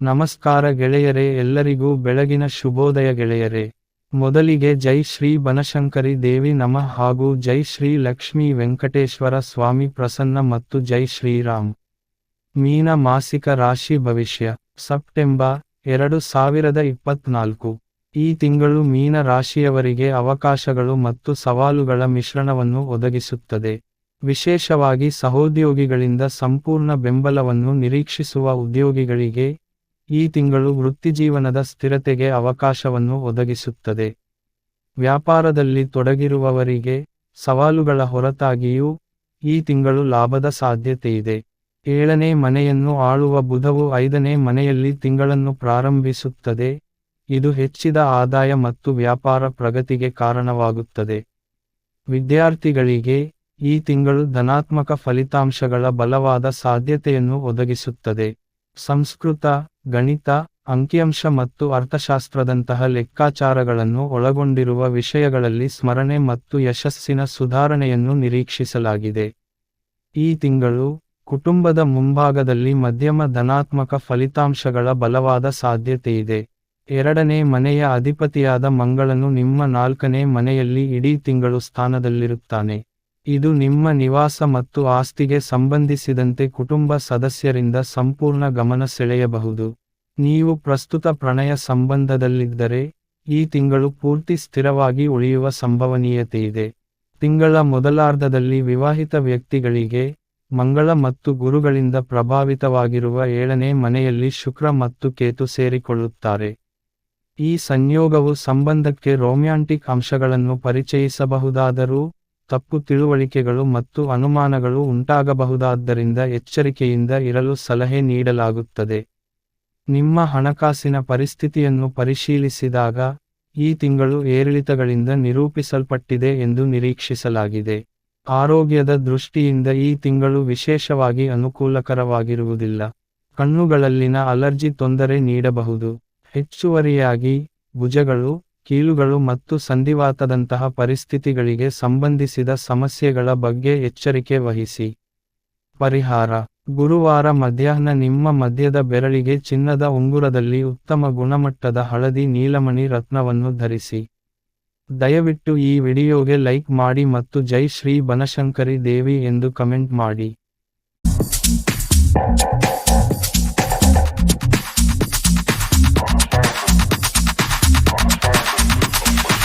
ನಮಸ್ಕಾರ ಗೆಳೆಯರೇ, ಎಲ್ಲರಿಗೂ ಬೆಳಗಿನ ಶುಭೋದಯ ಗೆಳೆಯರೇ. ಮೊದಲಿಗೆ ಜೈ ಶ್ರೀ ಬನಶಂಕರಿ ದೇವಿ ನಮಃ ಹಾಗೂ ಜೈ ಶ್ರೀ ಲಕ್ಷ್ಮೀ ವೆಂಕಟೇಶ್ವರ ಸ್ವಾಮಿ ಪ್ರಸನ್ನ ಮತ್ತು ಜೈ ಶ್ರೀರಾಮ್ ಮೀನ ಮಾಸಿಕ ರಾಶಿ ಭವಿಷ್ಯ, ಸೆಪ್ಟೆಂಬರ್ ಎರಡು ಸಾವಿರದ ಇಪ್ಪತ್ನಾಲ್ಕು. ಈ ತಿಂಗಳು ಮೀನ ರಾಶಿಯವರಿಗೆ ಅವಕಾಶಗಳು ಮತ್ತು ಸವಾಲುಗಳ ಮಿಶ್ರಣವನ್ನು ಒದಗಿಸುತ್ತದೆ. ವಿಶೇಷವಾಗಿ ಸಹೋದ್ಯೋಗಿಗಳಿಂದ ಸಂಪೂರ್ಣ ಬೆಂಬಲವನ್ನು ನಿರೀಕ್ಷಿಸುವ ಉದ್ಯೋಗಿಗಳಿಗೆ ಈ ತಿಂಗಳು ವೃತ್ತಿಜೀವನದ ಸ್ಥಿರತೆಗೆ ಅವಕಾಶವನ್ನು ಒದಗಿಸುತ್ತದೆ. ವ್ಯಾಪಾರದಲ್ಲಿ ತೊಡಗಿರುವವರಿಗೆ ಸವಾಲುಗಳ ಹೊರತಾಗಿಯೂ ಈ ತಿಂಗಳು ಲಾಭದ ಸಾಧ್ಯತೆಯಿದೆ. ಏಳನೇ ಮನೆಯನ್ನು ಆಳುವ ಬುಧವು ಐದನೇ ಮನೆಯಲ್ಲಿ ತಿಂಗಳನ್ನು ಪ್ರಾರಂಭಿಸುತ್ತದೆ. ಇದು ಹೆಚ್ಚಿದ ಆದಾಯ ಮತ್ತು ವ್ಯಾಪಾರ ಪ್ರಗತಿಗೆ ಕಾರಣವಾಗುತ್ತದೆ. ವಿದ್ಯಾರ್ಥಿಗಳಿಗೆ ಈ ತಿಂಗಳು ಧನಾತ್ಮಕ ಫಲಿತಾಂಶಗಳ ಬಲವಾದ ಸಾಧ್ಯತೆಯನ್ನು ಒದಗಿಸುತ್ತದೆ. ಸಂಸ್ಕೃತ, ಗಣಿತ, ಅಂಕಿಅಂಶ ಮತ್ತು ಅರ್ಥಶಾಸ್ತ್ರದಂತಹ ಲೆಕ್ಕಾಚಾರಗಳನ್ನು ಒಳಗೊಂಡಿರುವ ವಿಷಯಗಳಲ್ಲಿ ಸ್ಮರಣೆ ಮತ್ತು ಯಶಸ್ಸಿನ ಸುಧಾರಣೆಯನ್ನು ನಿರೀಕ್ಷಿಸಲಾಗಿದೆ. ಈ ತಿಂಗಳು ಕುಟುಂಬದ ಮುಂಭಾಗದಲ್ಲಿ ಮಧ್ಯಮ ಧನಾತ್ಮಕ ಫಲಿತಾಂಶಗಳ ಬಲವಾದ ಸಾಧ್ಯತೆಯಿದೆ. ಎರಡನೇ ಮನೆಯ ಅಧಿಪತಿಯಾದ ಮಂಗಳನು ನಿಮ್ಮ ನಾಲ್ಕನೇ ಮನೆಯಲ್ಲಿ ಇಡೀ ತಿಂಗಳು ಸ್ಥಾನದಲ್ಲಿರುತ್ತಾನೆ. ಇದು ನಿಮ್ಮ ನಿವಾಸ ಮತ್ತು ಆಸ್ತಿಗೆ ಸಂಬಂಧಿಸಿದಂತೆ ಕುಟುಂಬ ಸದಸ್ಯರಿಂದ ಸಂಪೂರ್ಣ ಗಮನ ಸೆಳೆಯಬಹುದು. ನೀವು ಪ್ರಸ್ತುತ ಪ್ರಣಯ ಸಂಬಂಧದಲ್ಲಿದ್ದರೆ, ಈ ತಿಂಗಳು ಪೂರ್ತಿ ಸ್ಥಿರವಾಗಿ ಉಳಿಯುವ ಸಂಭವನೀಯತೆಯಿದೆ. ತಿಂಗಳ ಮೊದಲಾರ್ಧದಲ್ಲಿ ವಿವಾಹಿತ ವ್ಯಕ್ತಿಗಳಿಗೆ, ಮಂಗಳ ಮತ್ತು ಗುರುಗಳಿಂದ ಪ್ರಭಾವಿತವಾಗಿರುವ ಏಳನೇ ಮನೆಯಲ್ಲಿ ಶುಕ್ರ ಮತ್ತು ಕೇತು ಸೇರಿಕೊಳ್ಳುತ್ತಾರೆ. ಈ ಸಂಯೋಗವು ಸಂಬಂಧಕ್ಕೆ ರೋಮ್ಯಾಂಟಿಕ್ ಅಂಶಗಳನ್ನು ಪರಿಚಯಿಸಬಹುದಾದರೂ ತಪ್ಪು ತಿಳುವಳಿಕೆಗಳು ಮತ್ತು ಅನುಮಾನಗಳು ಉಂಟಾಗಬಹುದಾದ್ದರಿಂದ ಎಚ್ಚರಿಕೆಯಿಂದ ಇರಲು ಸಲಹೆ ನೀಡಲಾಗುತ್ತದೆ. ನಿಮ್ಮ ಹಣಕಾಸಿನ ಪರಿಸ್ಥಿತಿಯನ್ನು ಪರಿಶೀಲಿಸಿದಾಗ, ಈ ತಿಂಗಳು ಏರಿಳಿತಗಳಿಂದ ನಿರೂಪಿಸಲ್ಪಟ್ಟಿದೆ ಎಂದು ನಿರೀಕ್ಷಿಸಲಾಗಿದೆ. ಆರೋಗ್ಯದ ದೃಷ್ಟಿಯಿಂದ ಈ ತಿಂಗಳು ವಿಶೇಷವಾಗಿ ಅನುಕೂಲಕರವಾಗಿರುವುದಿಲ್ಲ. ಕಣ್ಣುಗಳಲ್ಲಿನ ಅಲರ್ಜಿ ತೊಂದರೆ ನೀಡಬಹುದು. ಹೆಚ್ಚುವರಿಯಾಗಿ, ಭುಜಗಳು ಕೀಲುಗಳು ಮತ್ತು ಸಂಧಿವಾತದಂತಹ ಪರಿಸ್ಥಿತಿಗಳಿಗೆ ಸಂಬಂಧಿಸಿದ ಸಮಸ್ಯೆಗಳ ಬಗ್ಗೆ ಎಚ್ಚರಿಕೆ ವಹಿಸಿ. ಪರಿಹಾರ. ಗುರುವಾರ ಮಧ್ಯಾಹ್ನ ನಿಮ್ಮ ಮಧ್ಯದ ಬೆರಳಿಗೆ ಚಿನ್ನದ ಉಂಗುರದಲ್ಲಿ ಉತ್ತಮ ಗುಣಮಟ್ಟದ ಹಳದಿ ನೀಲಮಣಿ ರತ್ನವನ್ನು ಧರಿಸಿ. ದಯವಿಟ್ಟು ಈ ವಿಡಿಯೋಗೆ ಲೈಕ್ ಮಾಡಿ ಮತ್ತು ಜೈ ಶ್ರೀ ಬನಶಂಕರಿ ದೇವಿ ಎಂದು ಕಮೆಂಟ್ ಮಾಡಿ.